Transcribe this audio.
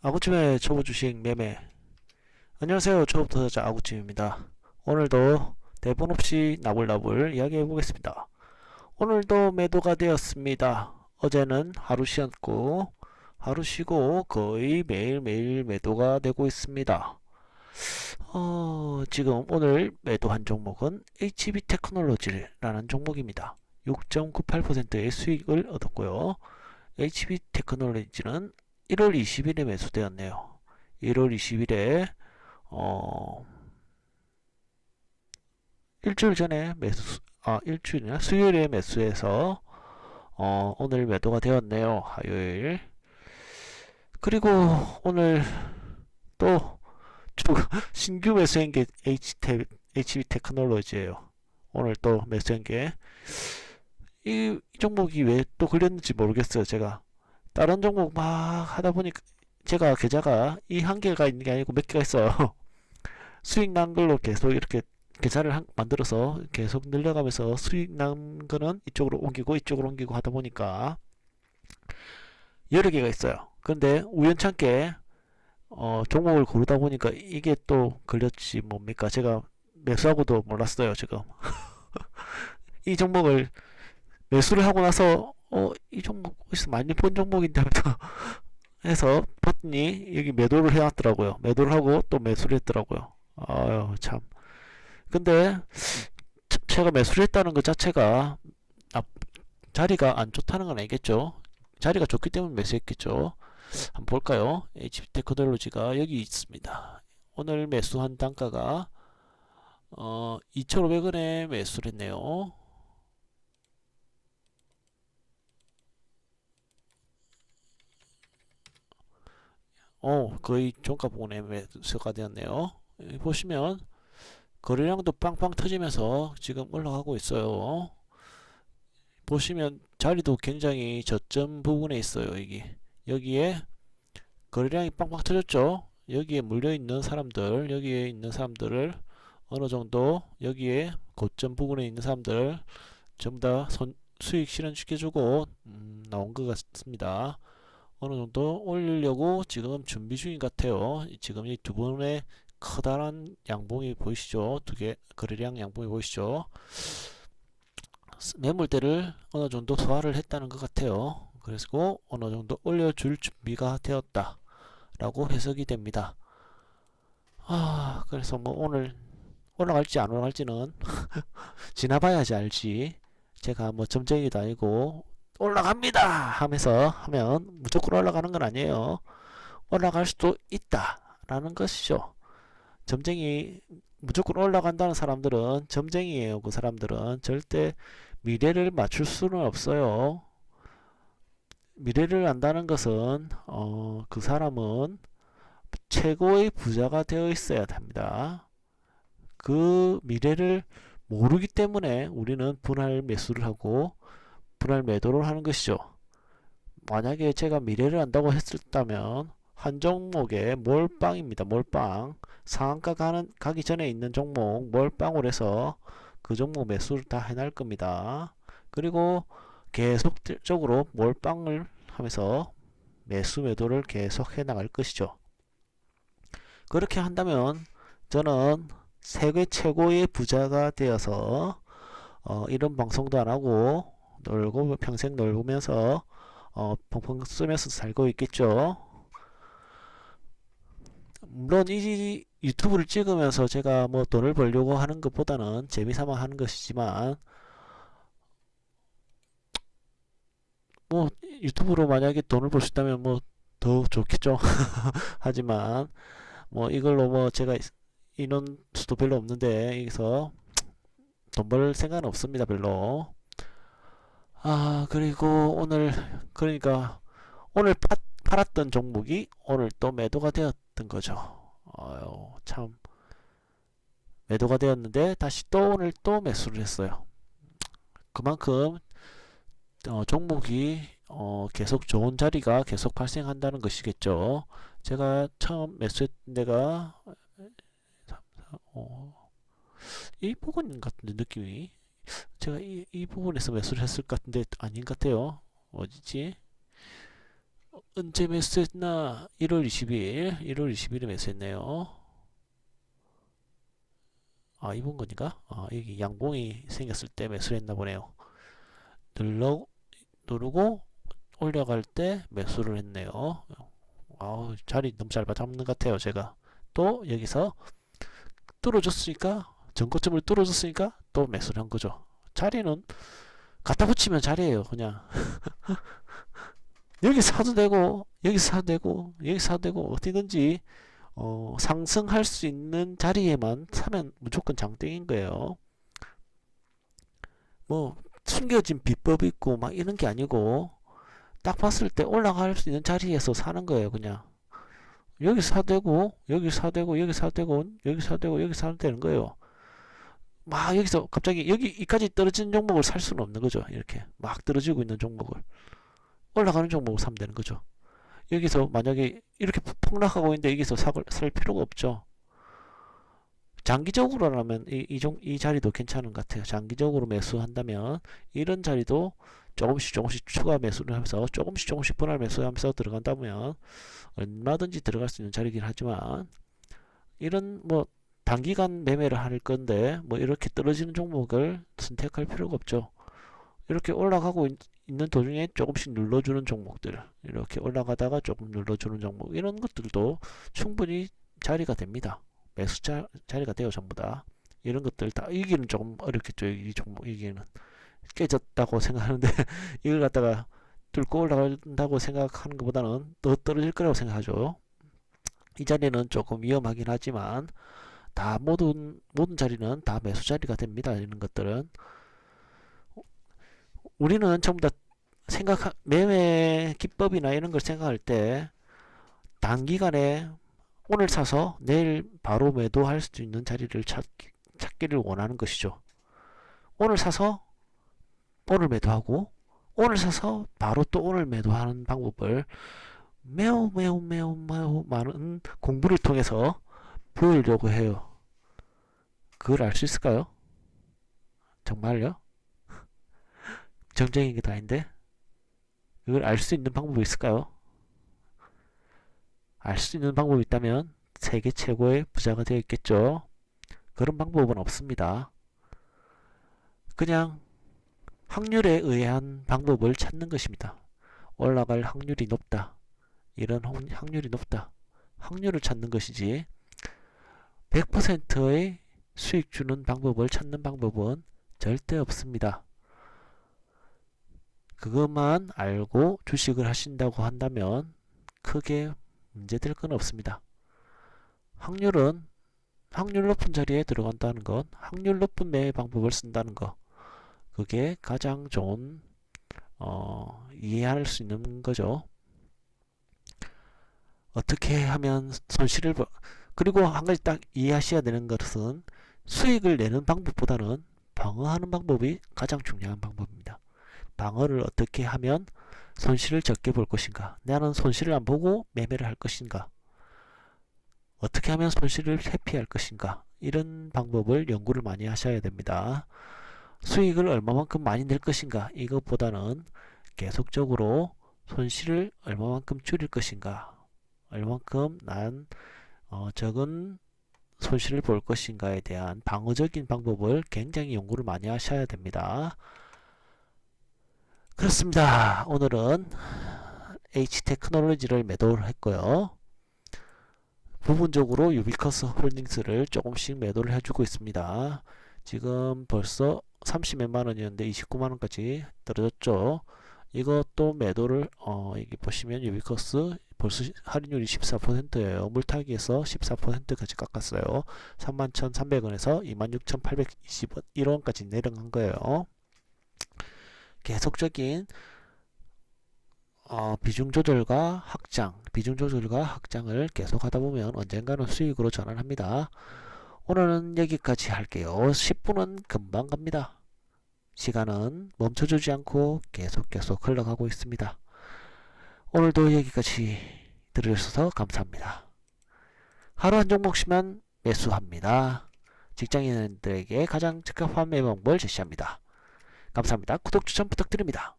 아구찜의 초보 주식 매매. 안녕하세요. 초보 투자자 아구찜입니다. 오늘도 대본 없이 나불나불 이야기해 보겠습니다. 오늘도 매도가 되었습니다. 어제는 하루 쉬었고, 하루 쉬고 거의 매일매일 매도가 되고 있습니다. 어, 지금 오늘 매도한 종목은 HB 테크놀로지라는 종목입니다. 6.98%의 수익을 얻었고요. HB 테크놀로지는 1월 20일에 매수되었네요. 1월 20일에 어 일주일 전에 매수 아 일주일이나 수요일에 매수해서 어 오늘 매도가 되었네요. 화요일. 그리고 오늘 또 신규 매수한 게 HT, HB 테크놀로지예요. 오늘 또 매수한 게 이, 이 종목이 왜 또 걸렸는지 모르겠어요. 제가 다른 종목 막 하다 보니까 제가 계좌가 이 한 개가 있는 게 아니고 몇 개가 있어요. 수익 난 걸로 계속 이렇게 계좌를 한- 만들어서 계속 늘려가면서 수익 난 거는 이쪽으로 옮기고 이쪽으로 옮기고 하다 보니까 여러 개가 있어요. 근데 우연찮게 어, 종목을 고르다 보니까 이게 또 걸렸지 뭡니까? 제가 매수하고도 몰랐어요, 지금. 이 종목을 매수를 하고 나서 어, 이 종목 어디서 많이 본 종목인데 해서 봤더니 여기 매도를 해놨더라고요. 매도를 하고 또 매수를 했더라고요. 아유 참. 근데 참 제가 매수를 했다는 것 자체가 아, 자리가 안 좋다는 건 아니겠죠. 자리가 좋기 때문에 매수했겠죠. 한번 볼까요? HP 테크놀로지가 여기 있습니다. 오늘 매수한 단가가 어 2,500원에 매수를 했네요. 어, 거의 종가 부근에 매수가 되었네요. 여기 보시면 거래량도 빵빵 터지면서 지금 올라가고 있어요. 보시면 자리도 굉장히 저점 부분에 있어요. 여기 여기에 거래량이 빵빵 터졌죠. 여기에 물려 있는 사람들, 여기에 있는 사람들을 어느 정도 여기에 고점 부분에 있는 사람들 전부 다 손, 수익 실현시켜주고 음, 나온 것 같습니다. 어느 정도 올리려고 지금 준비 중인 것 같아요. 이- 지금 이두 분의 커다란 양봉이 보이시죠? 두 개 거래량 양봉이 보이시죠? 스- 매물대를 어느 정도 소화를 했다는 것 같아요. 그리고 어느 정도 올려줄 준비가 되었다. 라고 해석이 됩니다. 아, 그래서 뭐 오늘 올라갈지 안 올라갈지는 지나봐야지 알지. 제가 뭐 점쟁이도 아니고 올라갑니다 하면서 하면 무조건 올라가는 건 아니에요. 올라갈 수도 있다 라는 것이죠. 점쟁이 무조건 올라간다는 사람들은 점쟁이에요. 그 사람들은 절대 미래를 맞출 수는 없어요. 미래를 안다는 것은 어, 그 사람은 최고의 부자가 되어 있어야 합니다. 그 미래를 모르기 때문에 우리는 분할 매수를 하고 분할 매도를 하는 것이죠. 만약에 제가 미래를 안다고 했었다면 한 종목에 몰빵입니다. 몰빵 상한가 가는 가기 전에 있는 종목 몰빵을 해서 그 종목 매수를 다 해날 겁니다. 그리고 계속적으로 몰빵을 하면서 매수 매도를 계속 해 나갈 것이죠. 그렇게 한다면 저는 세계 최고의 부자가 되어서 어, 이런 방송도 안 하고 놀고 평생 놀면서 어, 펑펑 쓰면서 살고 있겠죠. 물론 이 유튜브를 찍으면서 제가 뭐 돈을 벌려고 하는 것보다는 재미삼아 하는 것이지만 뭐 유튜브로 만약에 돈을 벌 수 있다면 뭐더 좋겠죠. 하지만 뭐 이걸로 뭐 제가 인원 수도 별로 없는데 여기서 돈 벌 생각은 없습니다. 별로. 아, 그리고 오늘, 그러니까, 오늘 파, 팔았던 종목이 오늘 또 매도가 되었던 거죠. 아유, 참. 매도가 되었는데, 다시 또 오늘 또 매수를 했어요. 그만큼, 어, 종목이, 어, 계속 좋은 자리가 계속 발생한다는 것이겠죠. 제가 처음 매수했던 데가, 3, 4, 5, 이 부분 같은데, 느낌이. 제가 이, 이 부분에서 매수를 했을 것 같은데 아닌 것 같아요. 어디지? 언제 매수했나? 1월 20일, 1월 20일에 매수했네요. 아, 이번 거니까? 아, 여기 양봉이 생겼을 때 매수를 했나 보네요. 눌러, 누르고 올라갈 때 매수를 했네요. 아우, 자리 너무 잘 잡는 것 같아요, 제가. 또 여기서 뚫어줬으니까, 전고점을 뚫어줬으니까 또 매수를 한 거죠. 자리는 갖다 붙이면 자리예요, 그냥. 여기 사도 되고, 여기 사도 되고, 여기 사도 되고, 어디든지 어, 상승할 수 있는 자리에만 사면 무조건 장땡인 거예요. 뭐 숨겨진 비법이 있고 막 이런 게 아니고 딱 봤을 때 올라갈 수 있는 자리에서 사는 거예요, 그냥. 여기 사되고 여기 사되고 여기 사되고 여기 사되고 여기 사도 되는 거예요. 막 여기서 갑자기 여기 이까지 떨어지는 종목을 살 수는 없는 거죠. 이렇게 막 떨어지고 있는 종목을 올라가는 종목을 사면 되는 거죠. 여기서 만약에 이렇게 폭락하고 있는데 여기서 사, 살 필요가 없죠. 장기적으로라면 이, 이, 종, 이 자리도 괜찮은 것 같아요. 장기적으로 매수한다면 이런 자리도 조금씩 조금씩 추가 매수를 하면서 조금씩 조금씩 분할 매수하면서 들어간다면 얼마든지 들어갈 수 있는 자리긴 하지만 이런 뭐 단기간 매매를 할 건데 뭐 이렇게 떨어지는 종목을 선택할 필요가 없죠. 이렇게 올라가고 있, 는 도중에 조금씩 눌러주는 종목들 이렇게 올라가다가 조금 눌러주는 종목 이런 것들도 충분히 자리가 됩니다. 매수 자, 자리가 돼요 전부 다 이런 것들 다 이기는 조금 어렵겠죠 이 종목 이기는 깨졌다고 생각하는데 이걸 갖다가 뚫고 올라간다고 생각하는 것보다는 더 떨어질 거라고 생각하죠. 이 자리는 조금 위험하긴 하지만 다 모든 모든 자리는 다 매수 자리가 됩니다. 이런 것들은 우리는 전부 다 생각 매매 기법이나 이런 걸 생각할 때 단기간에 오늘 사서 내일 바로 매도할 수 있는 자리를 찾, 찾기를 원하는 것이죠. 오늘 사서 오늘 매도하고 오늘 사서 바로 또 오늘 매도하는 방법을 매우 매우 매우 매우 많은 공부를 통해서 보이려고 해요. 그걸 알 수 있을까요? 정말요? 정적인 게 다인데 이걸 알 수 있는 방법이 있을까요? 알 수 있는 방법이 있다면 세계 최고의 부자가 되어 있겠죠. 그런 방법은 없습니다. 그냥 확률에 의한 방법을 찾는 것입니다. 올라갈 확률이 높다. 이런 확률이 높다. 확률을 찾는 것이지 100%의 수익 주는 방법을 찾는 방법은 절대 없습니다. 그것만 알고 주식을 하신다고 한다면 크게 문제될 건 없습니다. 확률은 확률 높은 자리에 들어간다는 것, 확률 높은 매매 방법을 쓴다는 것, 그게 가장 좋은 어, 이해할 수 있는 거죠. 어떻게 하면 손실을 그리고 한 가지 딱 이해하셔야 되는 것은 수익을 내는 방법보다는 방어하는 방법이 가장 중요한 방법입니다. 방어를 어떻게 하면 손실을 적게 볼 것인가? 나는 손실을 안 보고 매매를 할 것인가? 어떻게 하면 손실을 회피할 것인가? 이런 방법을 연구를 많이 하셔야 됩니다. 수익을 얼마만큼 많이 낼 것인가? 이것보다는 계속적으로 손실을 얼마만큼 줄일 것인가? 얼마만큼 난 어, 적은 손실을 볼 것인가에 대한 방어적인 방법을 굉장히 연구를 많이 하셔야 됩니다. 그렇습니다. 오늘은 H테크놀로지를 매도를 했고요. 부분적으로 유비커스 홀딩스를 조금씩 매도를 해주고 있습니다. 지금 벌써 30몇만 원이었는데 29만 원까지 떨어졌죠. 이것도 매도를 어 여기 보시면 유비커스 벌써 할인율이 14%예요. 물타기에서 14%까지 깎았어요. 31,300원에서 26,821원까지 내려간 거예요. 계속적인 어, 비중 조절과 확장, 비중 조절과 확장을 계속 하다 보면 언젠가는 수익으로 전환합니다. 오늘은 여기까지 할게요. 10분은 금방 갑니다. 시간은 멈춰주지 않고 계속 계속 흘러가고 있습니다. 오늘도 여기까지 들으셔서 감사합니다. 하루 한 종목씩만 매수합니다. 직장인들에게 가장 적합한 매매 방법을 제시합니다. 감사합니다. 구독 추천 부탁드립니다.